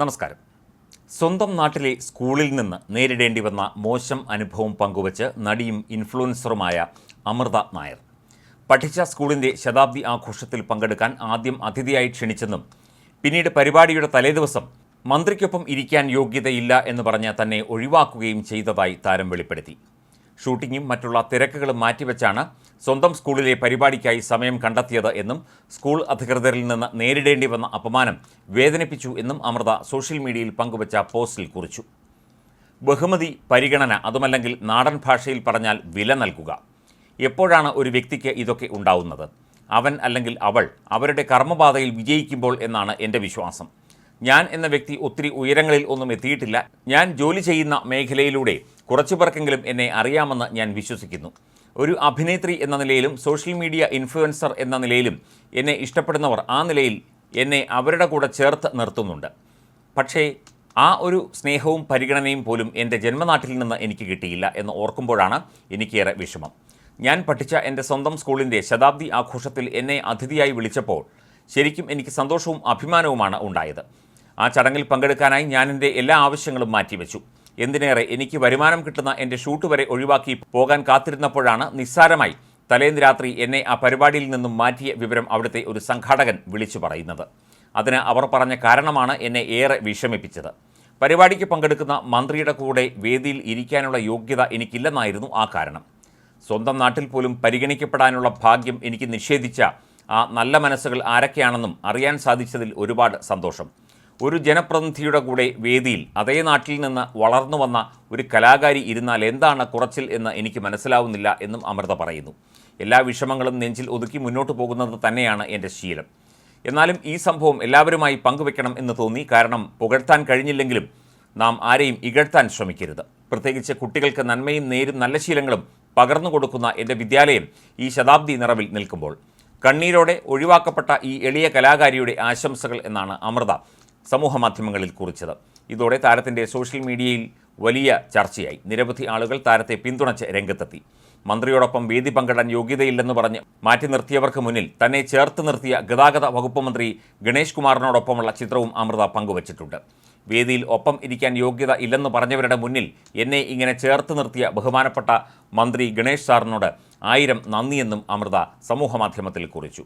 നമസ്കാരം. സ്വന്തം നാട്ടിലെ സ്കൂളിൽ നിന്ന് നേരിടേണ്ടി വന്ന മോശം അനുഭവം പങ്കുവച്ച് നടിയും ഇൻഫ്ലുവൻസറുമായ അമൃത നായർ. പഠിച്ച സ്കൂളിന്റെ ശതാബ്ദി ആഘോഷത്തിൽ പങ്കെടുക്കാൻ ആദ്യം അതിഥിയായി ക്ഷണിച്ചെന്നും പിന്നീട് പരിപാടിയുടെ തലേദിവസം മന്ത്രിക്കൊപ്പം ഇരിക്കാൻ യോഗ്യതയില്ല എന്ന് പറഞ്ഞ് തന്നെ ഒഴിവാക്കുകയും ചെയ്തതായി താരം വെളിപ്പെടുത്തി. ഷൂട്ടിങ്ങും മറ്റുള്ള തിരക്കുകളും മാറ്റിവെച്ചാണ് സ്വന്തം സ്കൂളിലെ പരിപാടിക്കായി സമയം കണ്ടെത്തിയത് എന്നും സ്കൂൾ അധികൃതരിൽ നിന്ന് നേരിടേണ്ടി വന്ന അപമാനം വേദനിപ്പിച്ചു എന്നും അമൃത സോഷ്യൽ മീഡിയയിൽ പങ്കുവച്ച പോസ്റ്റിൽ കുറിച്ചു. ബഹുമതി പരിഗണന അതുമല്ലെങ്കിൽ നാടൻ ഭാഷയിൽ പറഞ്ഞാൽ വില നൽകുക. എപ്പോഴാണ് ഒരു വ്യക്തിക്ക് ഇതൊക്കെ ഉണ്ടാവുന്നത്? അവൻ അല്ലെങ്കിൽ അവൾ അവരുടെ കർമ്മപാതയിൽ വിജയിക്കുമ്പോൾ എന്നാണ് എന്റെ വിശ്വാസം. ഞാൻ എന്ന വ്യക്തി ഒത്തിരി ഉയരങ്ങളിൽ ഒന്നും എത്തിയിട്ടില്ല. ഞാൻ ജോലി ചെയ്യുന്ന മേഖലയിലൂടെ കുറച്ചു പേർക്കെങ്കിലും എന്നെ അറിയാമെന്ന് ഞാൻ വിശ്വസിക്കുന്നു. ഒരു അഭിനേത്രി എന്ന നിലയിലും സോഷ്യൽ മീഡിയ ഇൻഫ്ലുവൻസർ എന്ന നിലയിലും എന്നെ ഇഷ്ടപ്പെടുന്നവർ ആ നിലയിൽ എന്നെ അവരുടെ കൂടെ ചേർത്ത് നിർത്തുന്നുണ്ട്. പക്ഷേ ആ ഒരു സ്നേഹവും പരിഗണനയും പോലും എന്റെ ജന്മനാട്ടിൽ നിന്ന് എനിക്ക് കിട്ടിയില്ല എന്ന് ഓർക്കുമ്പോഴാണ് എനിക്കേറെ വിഷമം. ഞാൻ പഠിച്ച എന്റെ സ്വന്തം സ്കൂളിന്റെ ശതാബ്ദി ആഘോഷത്തിൽ എന്നെ അതിഥിയായി വിളിച്ചപ്പോൾ ശരിക്കും എനിക്ക് സന്തോഷവും അഭിമാനവുമാണ് ഉണ്ടായത്. ആ ചടങ്ങിൽ പങ്കെടുക്കാനായി ഞാൻ എന്റെ എല്ലാ ആവശ്യങ്ങളും മാറ്റിവെച്ചു. എന്തിനേറെ എനിക്ക് വരുമാനം കിട്ടുന്ന എന്റെ ഷൂട്ട് വരെ ഒഴിവാക്കി പോകാൻ കാത്തിരുന്നപ്പോഴാണ് നിസ്സാരമായി തലേന്ന് രാത്രി എന്നെ ആ പരിപാടിയിൽ നിന്നും മാറ്റിയ വിവരം അവിടുത്തെ ഒരു സംഘാടകൻ വിളിച്ചു പറയുന്നത്. അതിന് അവർ പറഞ്ഞ കാരണമാണ് എന്നെ ഏറെ വിഷമിപ്പിച്ചത്. പരിപാടിക്ക് പങ്കെടുക്കുന്ന മന്ത്രിയുടെ കൂടെ വേദിയിൽ ഇരിക്കാനുള്ള യോഗ്യത എനിക്കില്ലെന്നായിരുന്നു ആ കാരണം. സ്വന്തം നാട്ടിൽ പോലും പരിഗണിക്കപ്പെടാനുള്ള ഭാഗ്യം എനിക്ക് നിഷേധിച്ച ആ നല്ല മനസ്സുകൾ ആരൊക്കെയാണെന്നും അറിയാൻ സാധിച്ചതിൽ ഒരുപാട് സന്തോഷം. ഒരു ജനപ്രതിനിധിയുടെ കൂടെ വേദിയിൽ അതേ നാട്ടിൽ നിന്ന് വളർന്നു വന്ന ഒരു കലാകാരി ഇരുന്നാൽ എന്താണ് കുറച്ചിൽ എന്ന് എനിക്ക് മനസ്സിലാവുന്നില്ല എന്നും അമൃത പറയുന്നു. എല്ലാ വിഷമങ്ങളും നെഞ്ചിൽ ഒതുക്കി മുന്നോട്ട് പോകുന്നത് തന്നെയാണ് എന്റെ ശീലം. എന്നാലും ഈ സംഭവം എല്ലാവരുമായി പങ്കുവെക്കണം എന്ന് തോന്നി കാരണം പുകഴ്ത്താൻ കഴിഞ്ഞില്ലെങ്കിലും നാം ആരെയും ഇകഴ്ത്താൻ ശ്രമിക്കരുത്. പ്രത്യേകിച്ച് കുട്ടികൾക്ക് നന്മയും നേരും നല്ല ശീലങ്ങളും പകർന്നു കൊടുക്കുന്ന എന്റെ വിദ്യാലയം ഈ ശതാബ്ദി നിറവിൽ നിൽക്കുമ്പോൾ. കണ്ണീരോടെ ഒഴിവാക്കപ്പെട്ട ഈ എളിയ കലാകാരിയുടെ ആശംസകൾ എന്നാണ് അമൃത സമൂഹ മാധ്യമങ്ങളിൽ കുറിച്ചത്. ഇതോടെ താരത്തിന്റെ സോഷ്യൽ മീഡിയയിൽ വലിയ ചർച്ചയായി. നിരവധി ആളുകൾ താരത്തെ പിന്തുണച്ച് രംഗത്തെത്തി. മന്ത്രിയോടൊപ്പം വേദി പങ്കിടാൻ യോഗ്യതയില്ലെന്ന് പറഞ്ഞ് മാറ്റി നിർത്തിയവർക്ക് മുന്നിൽ തന്നെ ചേർത്ത് നിർത്തിയ ഗതാഗത വകുപ്പ് മന്ത്രി ഗണേഷ് കുമാറിനോടൊപ്പമുള്ള ചിത്രവും അമൃത പങ്കുവച്ചിട്ടുണ്ട്. വേദിയിൽ ഒപ്പം ഇരിക്കാൻ യോഗ്യത ഇല്ലെന്ന് പറഞ്ഞവരുടെ മുന്നിൽ എന്നെ ഇങ്ങനെ ചേർത്ത് നിർത്തിയ ബഹുമാനപ്പെട്ട മന്ത്രി ഗണേഷ് സാറിനോട് ആയിരം നന്ദിയെന്നും അമൃത സമൂഹമാധ്യമത്തിൽ കുറിച്ചു.